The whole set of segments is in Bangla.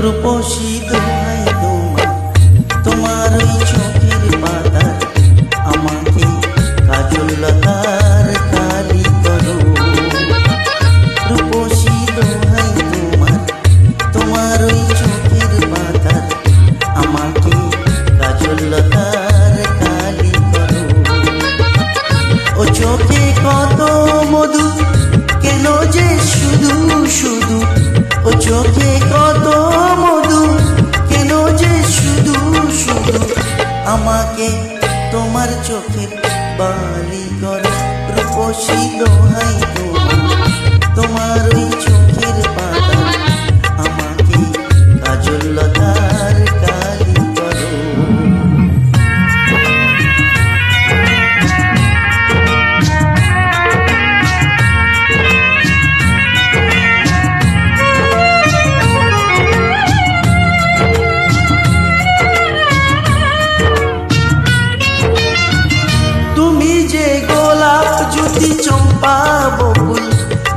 রূপসী দোহাই তোমার তোমার চোখের বালি কর। রূপসী দোহাই তোমার ওই জ্যোতি চম্পা বকুল,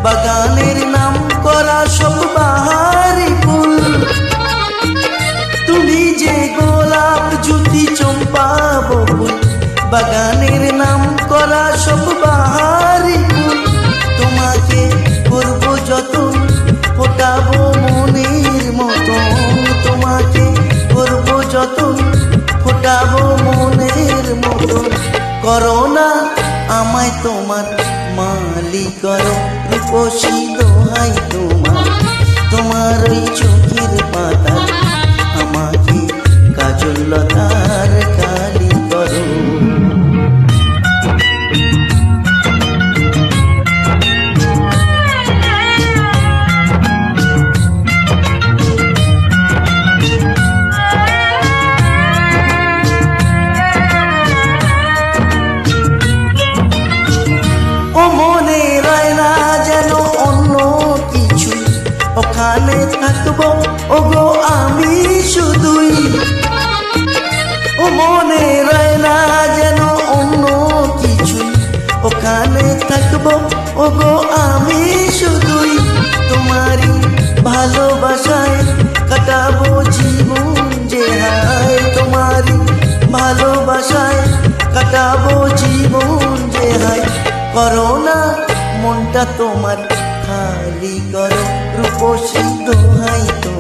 বাগানের নাম করা সব বাহারি ফুল। তুমি যে গোলাপ জ্যোতি চম্পা বকুল, বাগানের নাম করা সব বাহারি ফুল। তোমাকে করব যতন, ফোটাবো মনের মতন। তোমাকে করব যতন, ফোটাবো মনের মতন। করো না আমায় তোমার মালি করো রূপসী দোহাই তোমার তোমার ওই চোখের পাতা ওখানে থাকব। ও গো আমি শুধুই তোমারই ভালোবাসায় কাটাবো জীবন যে হায়। তোমারই ভালোবাসায় কাটাবো জীবন যে হায়। করো না, মনটা তোমার, খালি করো। রূপসী দোহাই তোমার